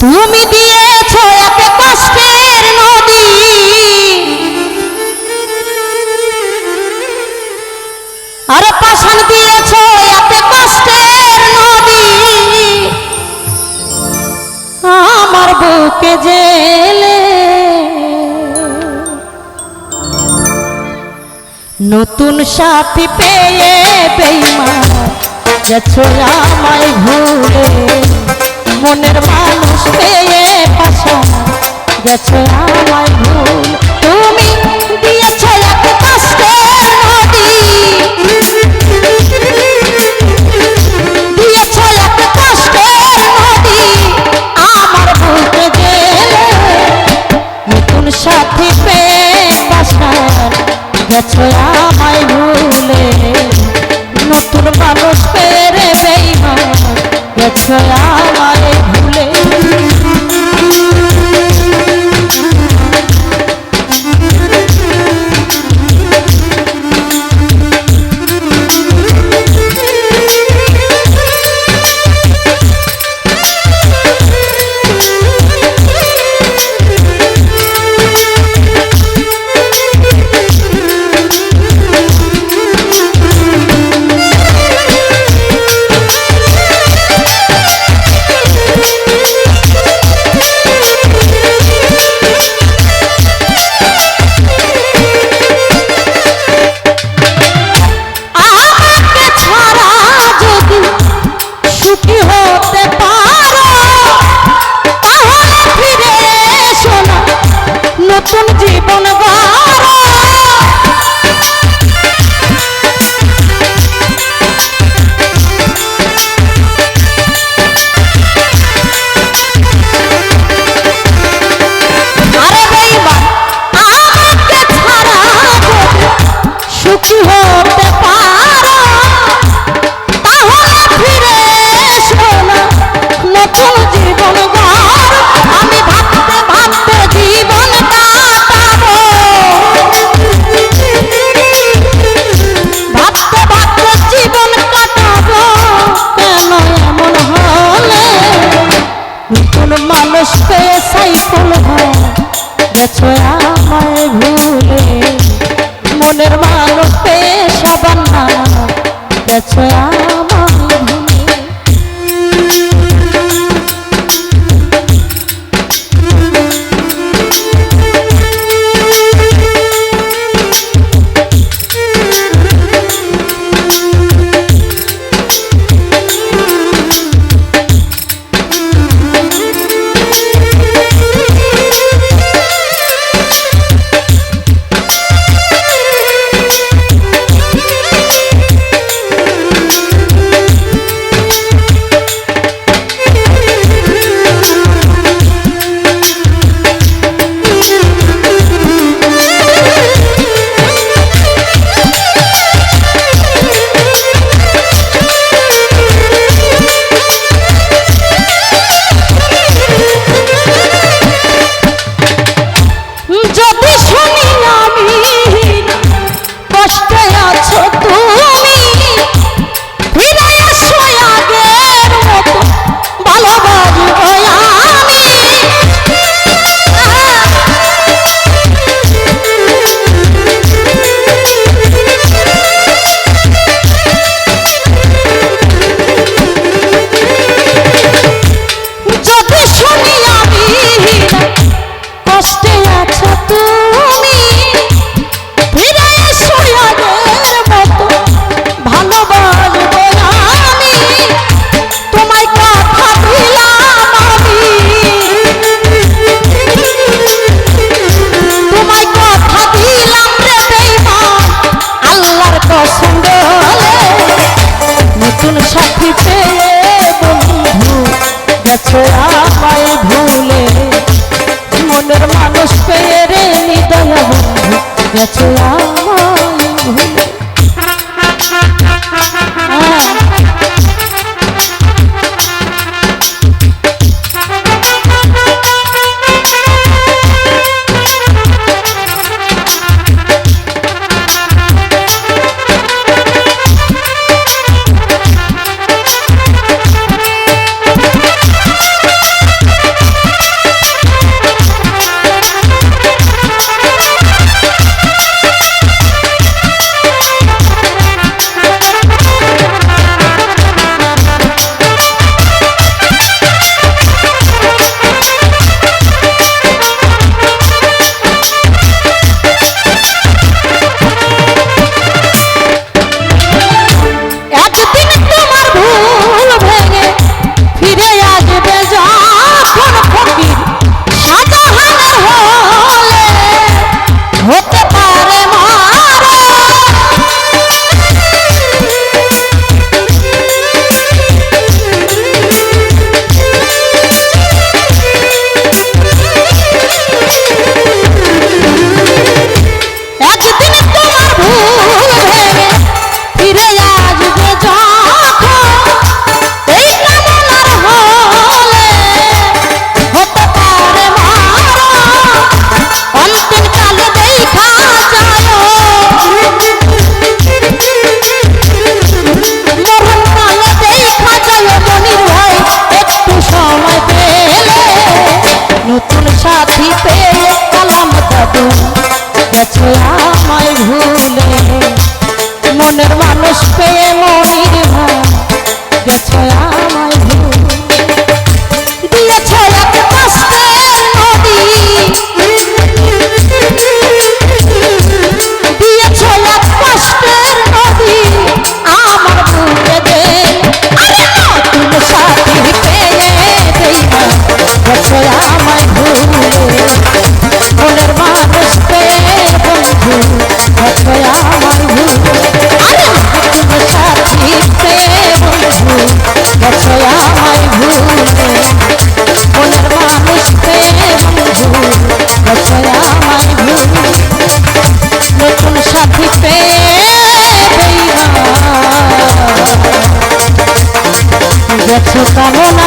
তুমি দিয়েছ এক কষ্টের নদী। আর পাশান দিয়েছ এক কষ্টের নদী। আমার বুকে জেলে নতুন সাথী পেয়ে বেইমান গেছো আমায় ভুলে। মনের মানুষ পেয়ে পাশা গেছো আমায় ভুল। তুমি দিয়েছ এক কষ্টের নদী। দিয়েছ এক কষ্টের নদী। আমার বুকে গেলে নতুন সাথী পেয়ে বাসার। গেছো আমায় ভুলে নতুন মানুষ পেয়ে রে বেইমান। গেছো জীবন গড়ো। মানুষ পেয়ে সাইফুল হয় গেছো আমায় ভুলে। মনের মানুষ পেয়ে সাবান গেছো আমায় get you out. মনের মানুষ পেয়ে মনির ভাই গেছো কামনা